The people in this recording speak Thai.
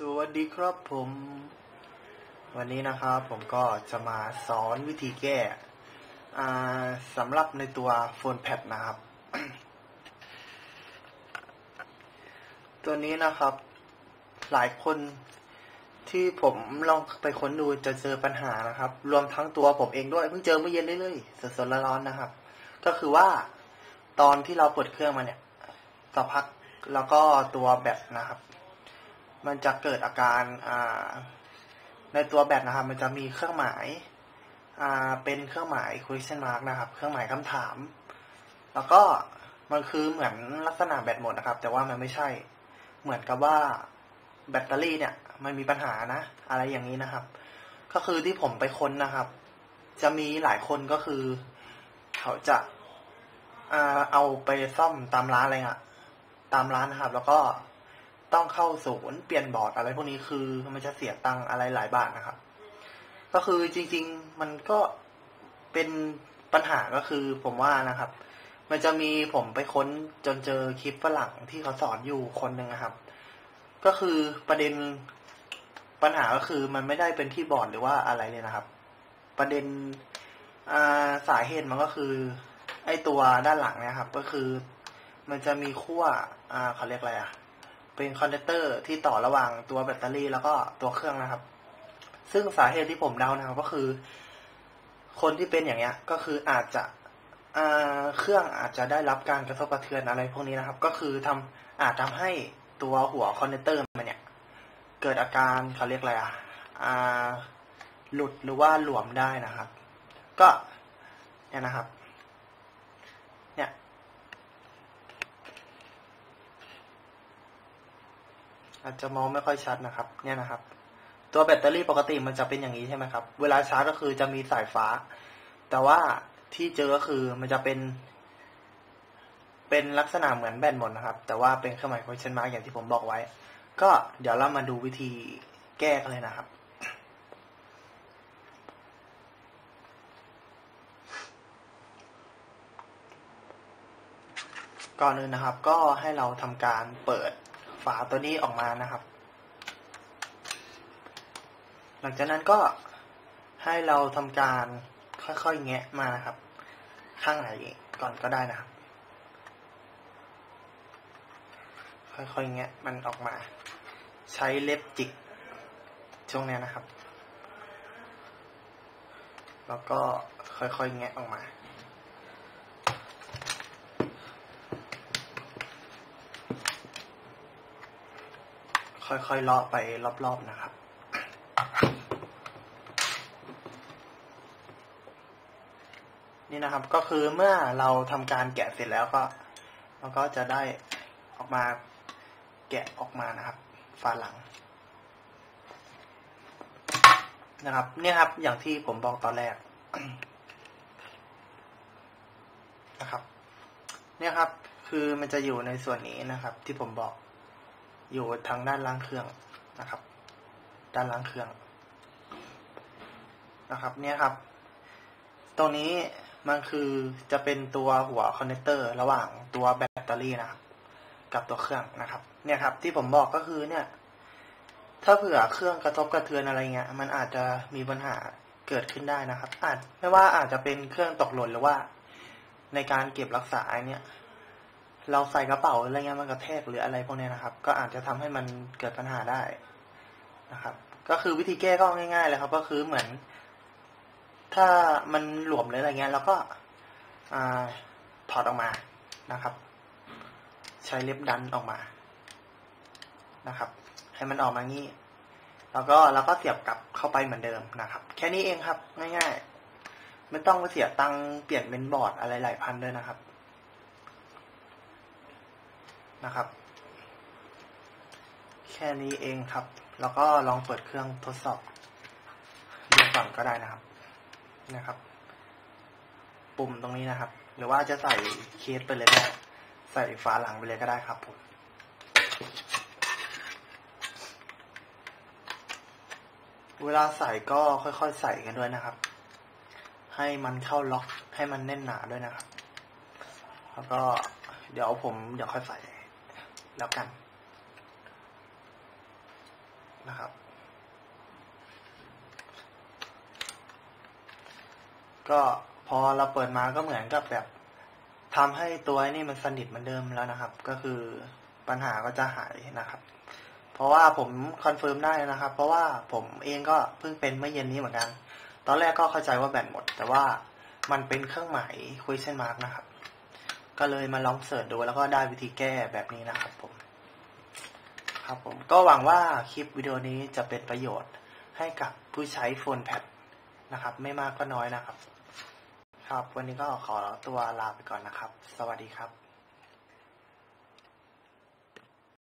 สวัสดีครับผม วันนี้นะครับผมก็จะมาสอนวิธีแก้สำหรับในตัวโฟนแพดนะครับ ตัวนี้นะครับ หลายคนที่ผมลองไปค้นดูจะเจอปัญหานะครับ รวมทั้งตัวผมเองด้วยเพิ่งเจอเมื่อเย็นเรื่อยๆสดๆร้อนๆนะครับ ก็คือว่าตอนที่เราเปิดเครื่องมาเนี่ยสักพักแล้วก็ตัวแบตนะครับ มันจะเกิดอาการอ่าในตัวแบตนะครับมันจะมีเครื่องหมายอ่าเป็นเครื่องหมาย question mark นะครับ เครื่องหมายคำถาม แล้วก็มันคือเหมือนลักษณะแบตหมดนะครับ แต่ว่ามันไม่ใช่ เหมือนกับว่าแบตเตอรี่เนี่ย มันมีปัญหานะ อะไรอย่างนี้นะครับ ก็คือที่ผมไปค้นนะครับ จะมีหลายคนก็คือ เขาจะเอาไปซ่อมตามร้านอะไรอะตามร้านนะครับ แล้วก็ ต้องเข้าศูนย์เปลี่ยนบอร์ดอะไรพวกนี้คือมันจะเสียตังค์อะไรหลายบาทนะครับ ก็คือจริง ๆ มันก็เป็นปัญหาก็คือผมว่านะครับ มันจะมีผมไปค้นจนเจอคลิปฝรั่งที่เขาสอนอยู่คนหนึ่งนะครับ ก็คือประเด็นปัญหาก็คือมันไม่ได้เป็นที่บอร์ดหรือว่าอะไรเลยนะครับ ประเด็นสาเหตุมันก็คือ ไอตัวด้านหลังเนี่ยครับ ก็คือ มันจะมีขั้วเขาเรียกอะไรอะ เป็นคอนเนคเตอร์ที่ต่อระหว่างตัวแบตเตอรี่แล้วก็ตัวเครื่องนะครับ ซึ่งสาเหตุที่ผมเดานะครับ ก็คือ คนที่เป็นอย่างเงี้ย ก็คืออาจจะเครื่องอาจจะได้รับการกระทบกระเทือนอะไรพวกนี้นะครับ ก็คือทำอาจทำให้ตัวหัวคอนเนคเตอร์มันเนี่ย เกิดอาการเขาเรียกอะไรอะหลุดหรือว่าหลวมได้นะครับ ก็เนี่ยนะครับ เนี้ย อาจจะมองไม่ค่อยชัดนะครับ เนี่ยนะครับ ตัวแบตเตอรี่ปกติมันจะเป็นอย่างนี้ใช่ไหมครับ เวลาชาร์จก็คือจะมีสายฟ้า แต่ว่าที่เจอก็คือมันจะเป็น เป็นลักษณะเหมือนแบตหมดนะครับ แต่ว่าเป็นเครื่องหมาย question mark อย่างที่ผมบอกไว้ ก็เดี๋ยวเรามาดูวิธีแก้กันเลยนะครับก่อนอื่นนะครับ ก็ให้เราทำการเปิด ฝาตัวนี้ออกมานะครับ หลังจากนั้นก็ให้เราทำการค่อยๆแงะมานะครับ ข้างไหนก่อนก็ได้นะครับ ค่อยๆแงะมันออกมา ใช้เล็บจิกช่วงนี้นะครับ แล้วก็ค่อยๆแงะออกมา ค่อยๆเลาะไปรอบๆนะครับนี่นะครับก็คือเมื่อเราทำการแกะเสร็จแล้วก็เราก็จะได้ออกมาแกะออกมานะครับฝาหลังนะครับ เนี่ยครับอย่างที่ผมบอกตอนแรกนะครับ เนี่ยครับ คือมันจะอยู่ในส่วนนี้นะครับ ที่ผมบอก อยู่ทางด้านล่างเครื่องนะครับ ด้านล่างเครื่องนะครับ เนี่ยครับ ตรงนี้มันคือจะเป็นตัวหัวคอนเนคเตอร์ระหว่างตัวแบตเตอรี่นะครับ กับตัวเครื่องนะครับ เนี่ยครับ ที่ผมบอกก็คือเนี่ย ถ้าเผื่อเครื่องกระทบกระเทือนอะไรเงี้ย มันอาจจะมีปัญหาเกิดขึ้นได้นะครับ อาจไม่ว่าอาจจะเป็นเครื่องตกหล่นหรือว่า ในการเก็บรักษาเนี่ย เราใส่กระเป๋าอะไรเงี้ยมันกระแทกหรืออะไรพวกนี้นะครับ ก็อาจจะทำให้มันเกิดปัญหาได้นะครับ ก็คือวิธีแก้ก็ง่ายๆเลยครับ ก็คือเหมือน ถ้ามันหลวมหรืออะไรเงี้ยเราก็อถอดออกมานะครับ ใช้เล็บดันออกมานะครับ ให้มันออกมางี้ แล้วก็เราก็เสียบกลับเข้าไปเหมือนเดิมนะครับ แค่นี้เองครับ ง่ายๆ ไม่ต้องไปเสียตังเปลี่ยนเป็นบอร์ดอะไรหลายพันด้วยนะครับ นะครับ แค่นี้เองครับ แล้วก็ลองเปิดเครื่องทดสอบดูก่อนก็ได้นะครับนะครับ ปุ่มตรงนี้นะครับ หรือว่าจะใส่เคสไปเลยก็ได้ใส่ฝาหลังไปเลยก็ได้ครับผมเวลาใส่ก็ค่อยๆใส่กันด้วยนะครับ ให้มันเข้าล็อกให้มันแน่นหนาด้วยนะครับ แล้วก็เดี๋ยวผมเดี๋ยวค่อยใส่ แล้วกันนะครับ ก็พอเราเปิดมาก็เหมือนกับแบบทำให้ตัวนี่มันสนิทเหมือนเดิมแล้วนะครับ ก็คือปัญหาก็จะหายนะครับ เพราะว่าผมคอนเฟิร์มได้นะครับ เพราะว่าผมเองก็เพิ่งเป็นเมื่อเย็นนี้เหมือนกัน ตอนแรกก็เข้าใจว่าแบตหมด แต่ว่ามันเป็นเครื่องหมาย question mark นะครับ ก็เลยมาลองเสิร์ชดูแล้วก็ได้วิธีแก้แบบนี้นะครับผม ครับผมก็หวังว่าคลิปวิดีโอนี้จะเป็นประโยชน์ให้กับผู้ใช้โฟนแพดนะครับ ไม่มากก็น้อยนะครับ ครับ วันนี้ก็ขอตัวลาไปก่อนนะครับ สวัสดีครับ